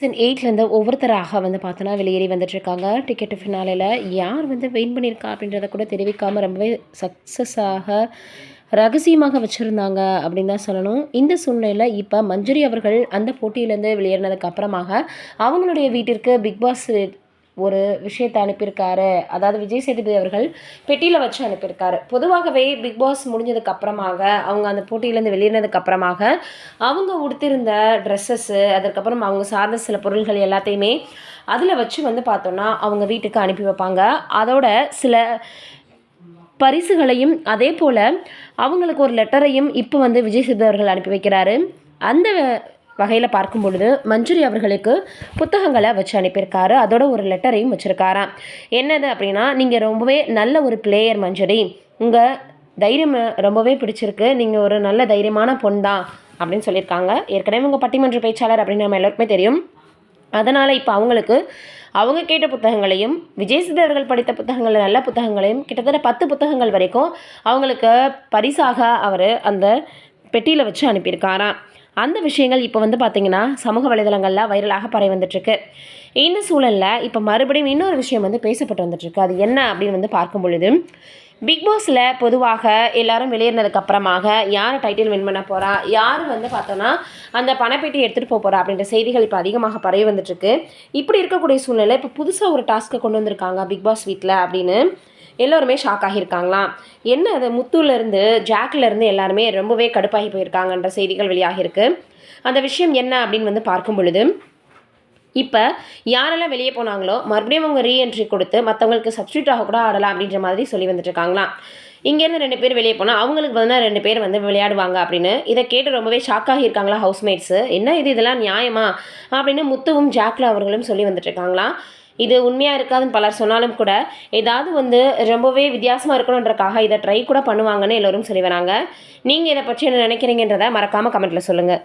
Season எயிட்லேருந்து ஒவ்வொருத்தராக வந்து பார்த்தோன்னா வெளியேறி வந்துட்டுருக்காங்க. டிக்கெட்டு ஃபினாலில் யார் வந்து வெயின் பண்ணியிருக்கா அப்படின்றத கூட தெரிவிக்காமல் ரொம்பவே சக்ஸஸாக ரகசியமாக வச்சுருந்தாங்க அப்படின்னு தான் சொல்லணும். இந்த சூழ்நிலையில் இப்போ மஞ்சுரி அவர்கள் அந்த போட்டியிலேருந்து வெளியேறினதுக்கு அப்புறமாக அவங்களுடைய வீட்டிற்கு பிக் பாஸ் ஒரு விஷயத்தை அனுப்பியிருக்காரு. அதாவது விஜய் சேதுபதி அவர்கள் பெட்டியில் வச்சு அனுப்பியிருக்காரு. பொதுவாகவே பிக் பாஸ் முடிஞ்சதுக்கு அப்புறமாக அவங்க அந்த போட்டியிலேருந்து வெளியேறினதுக்கு அப்புறமாக அவங்க உடுத்திருந்த ட்ரெஸ்ஸஸ்ஸு அதுக்கப்புறம் அவங்க சார்ந்த சில பொருள்கள் எல்லாத்தையுமே அதில் வச்சு வந்து பார்த்தோன்னா அவங்க வீட்டுக்கு அனுப்பி வைப்பாங்க. அதோட சில பரிசுகளையும் அதே போல் அவங்களுக்கு ஒரு லெட்டரையும் இப்போ வந்து விஜய் சேதுபதி அவர்கள் அனுப்பி வைக்கிறாரு. அந்த வகையில் பார்க்கும் பொழுது மஞ்சுரி அவர்களுக்கு புத்தகங்களை வச்சு அனுப்பியிருக்காரு. அதோட ஒரு லெட்டரையும் வச்சுருக்காராம். என்னது அப்படின்னா நீங்கள் ரொம்பவே நல்ல ஒரு பிளேயர் மஞ்சுரி. உங்கள் தைரியம் ரொம்பவே பிடிச்சிருக்கு. நீங்கள் ஒரு நல்ல தைரியமான பொண் தான் அப்படின்னு சொல்லியிருக்காங்க. ஏற்கனவே உங்கள் பட்டிமன்ற பேச்சாளர் அப்படின்னு நம்ம எல்லாருக்குமே தெரியும். அதனால் இப்போ அவங்களுக்கு அவங்க கேட்ட புத்தகங்களையும் விஜய் அவர்கள் படித்த புத்தகங்கள் நல்ல புத்தகங்களையும் கிட்டத்தட்ட பத்து புத்தகங்கள் வரைக்கும் அவங்களுக்கு பரிசாக அவர் அந்த பெட்டியில் வச்சு அனுப்பியிருக்காராம். அந்த விஷயங்கள் இப்போ வந்து பார்த்திங்கன்னா சமூக வலைதளங்களில் வைரலாக பரவி வந்துட்டுருக்கு. இந்த சூழலில் இப்போ மறுபடியும் இன்னொரு விஷயம் வந்து பேசப்பட்டு வந்துட்டுருக்கு. அது என்ன அப்படின்னு வந்து பார்க்கும் பொழுது பிக் பாஸில் பொதுவாக எல்லாரும் வெளியேறினதுக்கு அப்புறமாக யார் டைட்டில் வின் பண்ண போகிறா யார் வந்து பார்த்தோன்னா அந்த பணப்பேட்டி எடுத்துகிட்டு போக போகிறா அப்படின்ற செய்திகள் இப்போ அதிகமாக பரவி வந்துட்டுருக்கு. இப்படி இருக்கக்கூடிய சூழ்நிலை இப்போ புதுசாக ஒரு டாஸ்க்கை கொண்டு வந்திருக்காங்க பிக் பாஸ் வீட்டில் அப்படின்னு எல்லோருமே ஷாக் ஆகியிருக்காங்களாம். என்ன அது முத்துலேருந்து ஜாக்லேருந்து எல்லாருமே ரொம்பவே கடுப்பாகி போயிருக்காங்கன்ற செய்திகள் வெளியாகிருக்கு அந்த விஷயம் என்ன அப்படின்னு வந்து பார்க்கும் பொழுது இப்போ யாரெல்லாம் வெளியே போனாங்களோ மறுபடியும் அவங்க ரீஎன்ட்ரி கொடுத்து மற்றவங்களுக்கு சப்ஸ்டியூட்டாக கூட ஆடலாம் அப்படின்ற மாதிரி சொல்லி வந்துட்டுருக்காங்களாம் இங்கேருந்து ரெண்டு பேர் வெளியே போனால் அவங்களுக்கு பார்த்தா ரெண்டு பேர் வந்து விளையாடுவாங்க அப்படின்னு இதை கேட்டு ரொம்பவே ஷாக்காகி இருக்காங்களா ஹவுஸ்மேட்ஸு என்ன இது இதெல்லாம் நியாயமா? அப்படின்னு முத்துவும் ஜாக்ல அவர்களும் சொல்லி வந்துட்டுருக்காங்களாம் இது உண்மையாக இருக்காதுன்னு பலர் சொன்னாலும் கூட ஏதாவது வந்து ரொம்பவே வித்தியாசமாக இருக்கணுன்றக்காக இதை ட்ரை கூட பண்ணுவாங்கன்னு எல்லோரும் சொல்லி வராங்க. நீங்கள் இதை பற்றி என்ன நினைக்கிறீங்கன்றதை மறக்காமல் கமெண்ட்டில் சொல்லுங்கள்